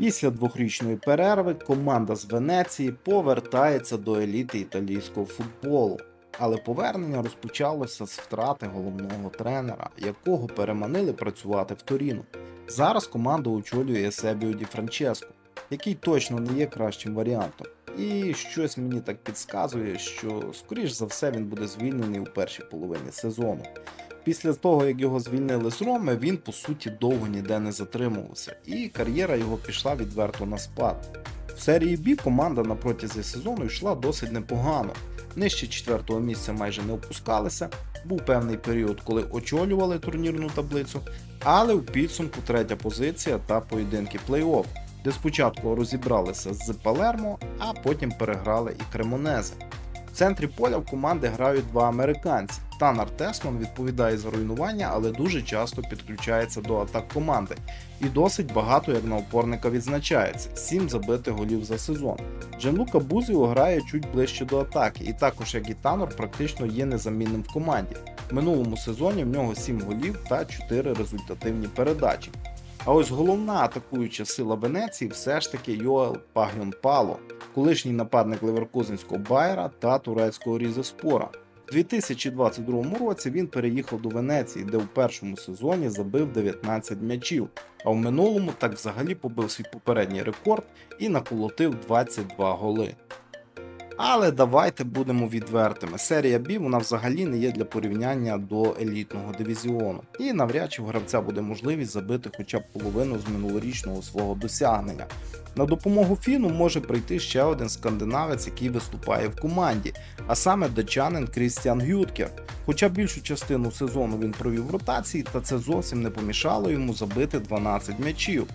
Після двохрічної перерви команда з Венеції повертається до еліти італійського футболу. Але повернення розпочалося з втрати головного тренера, якого переманили працювати в Торіно. Зараз команду очолює Есебіо Ді Франческо, який точно не є кращим варіантом. І щось мені так підказує, що скоріш за все він буде звільнений у першій половині сезону. Після того, як його звільнили з Роми, він по суті довго ніде не затримувався, і кар'єра його пішла відверто на спад. В серії Бі команда на протязі сезону йшла досить непогано. Нижче четвертого місця майже не опускалися. Був певний період, коли очолювали турнірну таблицю, але в підсумку третя позиція та поєдинки плей-офф, де спочатку розібралися з Палермо, а потім переграли і Кремонези. В центрі поля в команди грають два американці. Танар Тесман відповідає за руйнування, але дуже часто підключається до атак команди. І досить багато як на опорника відзначається 7 забитих голів за сезон. Джанлука Бузіо грає чуть ближче до атаки, і також як і Танор практично є незамінним в команді. В минулому сезоні в нього 7 голів та 4 результативні передачі. А ось головна атакуюча сила Венеції все ж таки Йоел Пагьонпало, колишній нападник Леверкузенського Байера та турецького Різеспора. У 2022 році він переїхав до Венеції, де у першому сезоні забив 19 м'ячів, а в минулому так взагалі побив свій попередній рекорд і наколотив 22 голи. Але давайте будемо відвертими. Серія B вона взагалі не є для порівняння до елітного дивізіону. І навряд чи в гравця буде можливість забити хоча б половину з минулорічного свого досягнення. На допомогу Фіну може прийти ще один скандинавець, який виступає в команді, а саме датчанин Крістіан Гюткер. Хоча більшу частину сезону він провів в ротації, та це зовсім не помішало йому забити 12 м'ячів.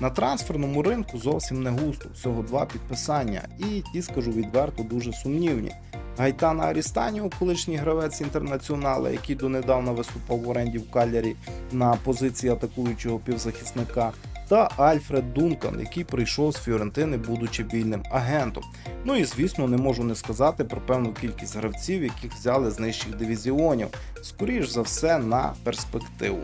На трансферному ринку зовсім не густо, всього два підписання, і ті, скажу відверто, дуже сумнівні. Гайтана Арістаніо, колишній гравець інтернаціонала, який донедавна виступав в оренді в Калярі на позиції атакуючого півзахисника, та Альфред Дункан, який прийшов з Фіорентини, будучи вільним агентом. Ну і звісно, не можу не сказати про певну кількість гравців, яких взяли з нижчих дивізіонів, скоріш за все на перспективу.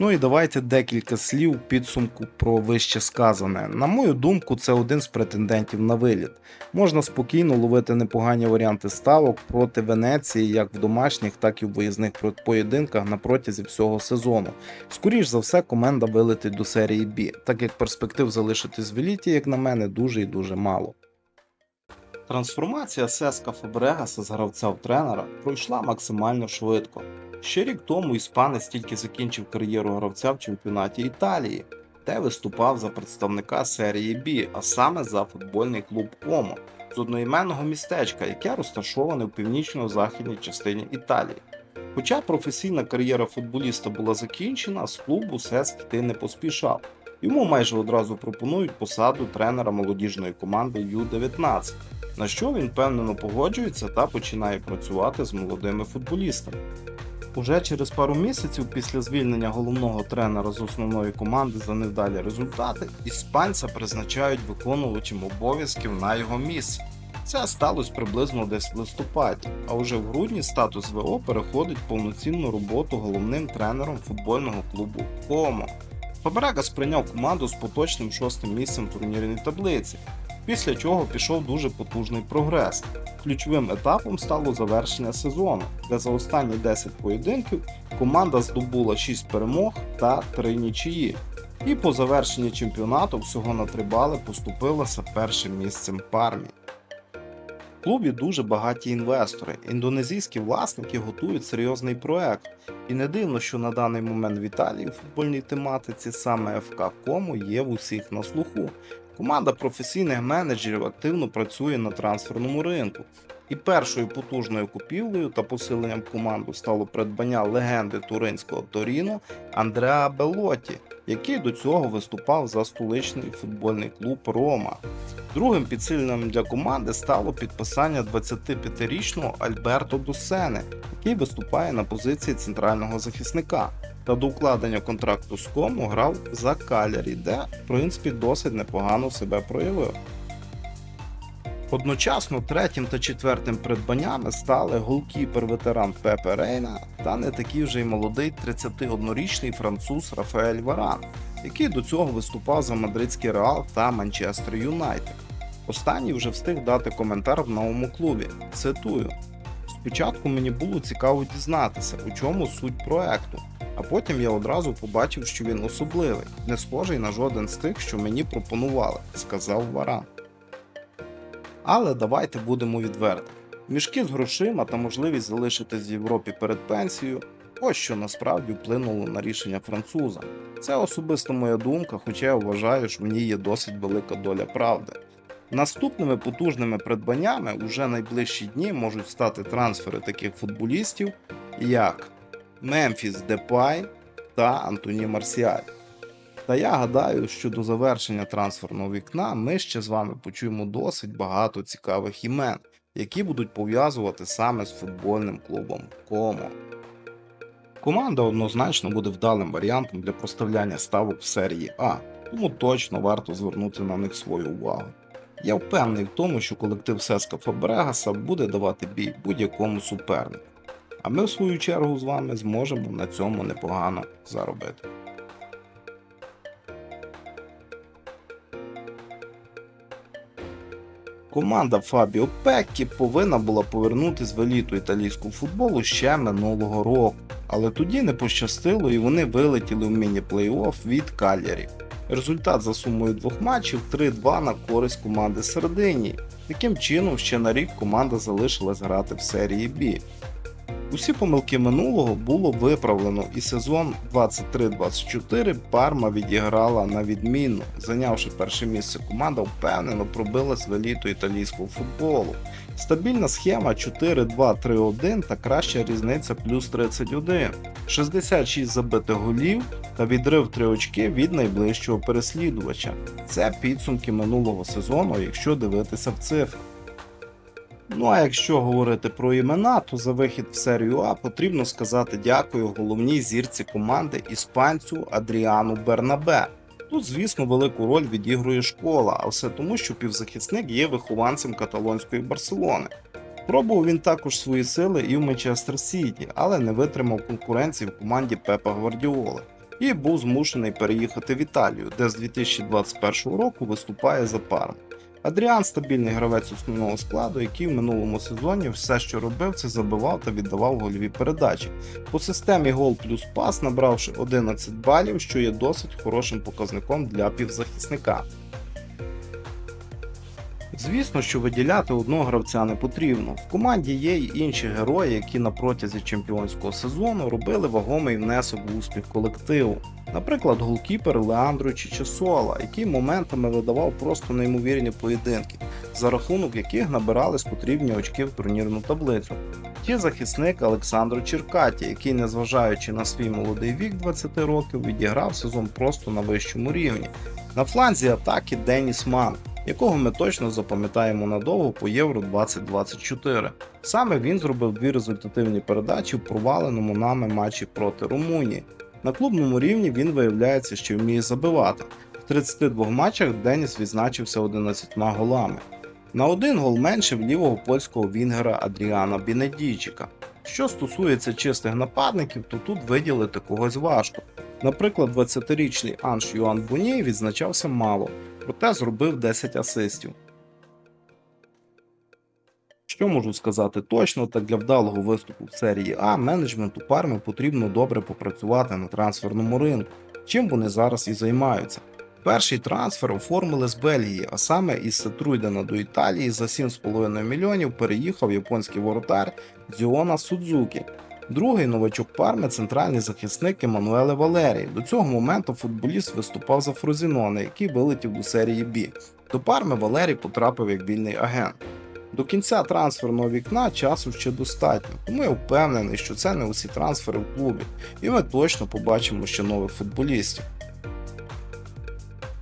Ну і давайте декілька слів підсумку про вище сказане. На мою думку, це один з претендентів на виліт. Можна спокійно ловити непогані варіанти ставок проти Венеції, як в домашніх, так і в виїзних поєдинках на протязі всього сезону. Скоріш за все, команда вилетить до серії Б, так як перспектив залишитись в еліті, як на мене, дуже і дуже мало. Трансформація Сеска Фабрегаса з гравця в тренера пройшла максимально швидко. Ще рік тому іспанець тільки закінчив кар'єру гравця в чемпіонаті Італії, де виступав за представника серії Б, а саме за футбольний клуб Омо з одноіменного містечка, яке розташоване в північно-західній частині Італії. Хоча професійна кар'єра футболіста була закінчена, з клубу Сеск йти не поспішав. Йому майже одразу пропонують посаду тренера молодіжної команди Ю-19, на що він впевнено погоджується та починає працювати з молодими футболістами. Уже через пару місяців після звільнення головного тренера з основної команди за невдалі результати, іспанця призначають виконувачем обов'язків на його місце. Це сталося приблизно десь в листопаді, а вже в грудні статус ВО переходить повноцінну роботу головним тренером футбольного клубу Комо. Фабрегас прийняв команду з поточним шостим місцем в турнірній таблиці, після чого пішов дуже потужний прогрес. Ключовим етапом стало завершення сезону, де за останні 10 поєдинків команда здобула 6 перемог та 3 нічиї. І по завершенні чемпіонату всього на 3 бали поступилася першим місцем Пармі. Клубі дуже багаті інвестори. Індонезійські власники готують серйозний проект. І не дивно, що на даний момент в Італії футбольній тематиці саме ФК Кому є в усіх на слуху. Команда професійних менеджерів активно працює на трансферному ринку. І першою потужною купівлею та посиленням команду стало придбання легенди туринського Торіно Андреа Белоті, який до цього виступав за столичний футбольний клуб Рома. Другим підсиленням для команди стало підписання 25-річного Альберто Досени, який виступає на позиції центрального захисника. Та до укладення контракту з Кому грав за Калярі, де, в принципі, досить непогано себе проявив. Одночасно третім та четвертим придбаннями стали голкіпер-ветеран Пепе Рейна та не такий вже й молодий 31-річний француз Рафаель Варан. який до цього виступав за мадридський Реал та Манчестер Юнайтед. Останній вже встиг дати коментар в новому клубі. Цитую: Спочатку мені було цікаво дізнатися, у чому суть проекту, а потім я одразу побачив, що він особливий, не схожий на жоден з тих, що мені пропонували, сказав Варан. Але давайте будемо відверті. Мішки з грошима та можливість залишитись в Європі перед пенсією ось що насправді вплинуло на рішення француза. Це особисто моя думка, хоча я вважаю, що в ній є досить велика доля правди. Наступними потужними придбаннями уже найближчі дні можуть стати трансфери таких футболістів, як Мемфіс Депай та Антоні Марсіаль. Та я гадаю, що до завершення трансферного вікна ми ще з вами почуємо досить багато цікавих імен, які будуть пов'язувати саме з футбольним клубом Комо. Команда однозначно буде вдалим варіантом для проставляння ставок в серії А, тому точно варто звернути на них свою увагу. Я впевнений в тому, що колектив Сеска Фабрегаса буде давати бій будь-якому супернику. А ми, в свою чергу, з вами зможемо на цьому непогано заробити. Команда Фабіо Пеккі повинна була повернути в еліту італійського футболу ще минулого року, але тоді не пощастило і вони вилетіли в міні-плей-офф від Кальярі. Результат за сумою двох матчів 3-2 на користь команди Сардинії. Таким чином, ще на рік команда залишилась грати в серії B. Усі помилки минулого було виправлено, і сезон 23-24 Парма відіграла на відмінно. Зайнявши перше місце, команда впевнено пробилась в еліту італійського футболу. Стабільна схема 4-2-3-1 та краща різниця плюс 31, 66 забитих голів та відрив 3 очки від найближчого переслідувача. Це підсумки минулого сезону, якщо дивитися в цифри. Ну а якщо говорити про імена, то за вихід в серію А потрібно сказати дякую головній зірці команди іспанцю Адріану Бернабе. Тут, звісно, велику роль відігрує школа, а все тому, що півзахисник є вихованцем каталонської Барселони. Пробував він також свої сили і в Манчестер Сіті, але не витримав конкуренції в команді Пепа Гвардіоли і був змушений переїхати в Італію, де з 2021 року виступає за Парму. Адріан стабільний гравець основного складу, який в минулому сезоні все, що робив, це забивав та віддавав гольові передачі. По системі гол плюс пас, набравши 11 балів, що є досить хорошим показником для півзахисника. Звісно, що виділяти одного гравця не потрібно. В команді є й інші герої, які на протязі чемпіонського сезону робили вагомий внесок в успіх колективу. Наприклад, голкіпер Леандро Чичесола, який моментами видавав просто неймовірні поєдинки, за рахунок яких набирались потрібні очки в турнірну таблицю. Чи захисник Олександро Черкаті, який, незважаючи на свій молодий вік 20 років, відіграв сезон просто на вищому рівні. На фланзі атаки Деніс Ман, якого ми точно запам'ятаємо надовго по Євро 2024. Саме він зробив дві результативні передачі в проваленому нами матчі проти Румунії. На клубному рівні він виявляється, що вміє забивати. В 32 матчах Деніс відзначився 11 голами. На один гол менше в лівого польського вінгера Адріана Бінедійчика. Що стосується чистих нападників, то тут виділити когось важко. Наприклад, 20-річний Анш Юан Буній відзначався мало, проте зробив 10 асистів. Що можу сказати точно, так для вдалого виступу в серії А менеджменту Парми потрібно добре попрацювати на трансферному ринку, чим вони зараз і займаються. Перший трансфер оформили з Бельгії, а саме із Сетруйдена до Італії за 7,5 мільйонів переїхав японський воротар Дзіона Судзукі. Другий новачок Парми центральний захисник Еммануеле Валерій. До цього моменту футболіст виступав за Фрозіноне, який вилетів до серії Бі. До Парми Валерій потрапив як вільний агент. До кінця трансферного вікна часу ще достатньо, тому я впевнений, що це не усі трансфери в клубі, і ми точно побачимо ще нових футболістів.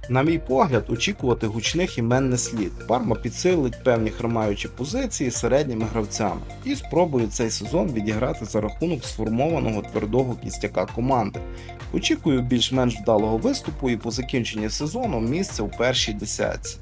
На мій погляд, очікувати гучних імен не слід. Парма підсилить певні хромаючі позиції середніми гравцями і спробує цей сезон відіграти за рахунок сформованого твердого кістяка команди. Очікую більш-менш вдалого виступу і по закінченні сезону місце у першій десятці.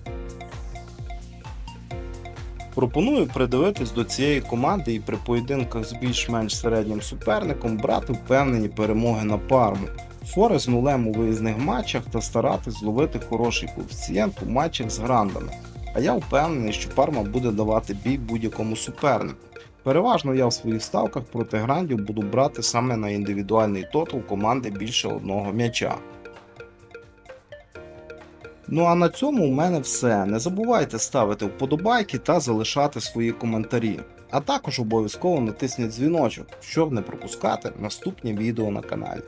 Пропоную придивитись до цієї команди і при поєдинках з більш-менш середнім суперником брати впевнені перемоги на парму. Фори нулем у виїзних матчах та старатись зловити хороший коефіцієнт у матчах з грандами. А я впевнений, що Парма буде давати бій будь-якому супернику. Переважно я в своїх ставках проти грандів буду брати саме на індивідуальний тотал команди більше одного м'яча. Ну а на цьому у мене все. Не забувайте ставити вподобайки та залишати свої коментарі. А також обов'язково натисніть дзвіночок, щоб не пропускати наступні відео на каналі.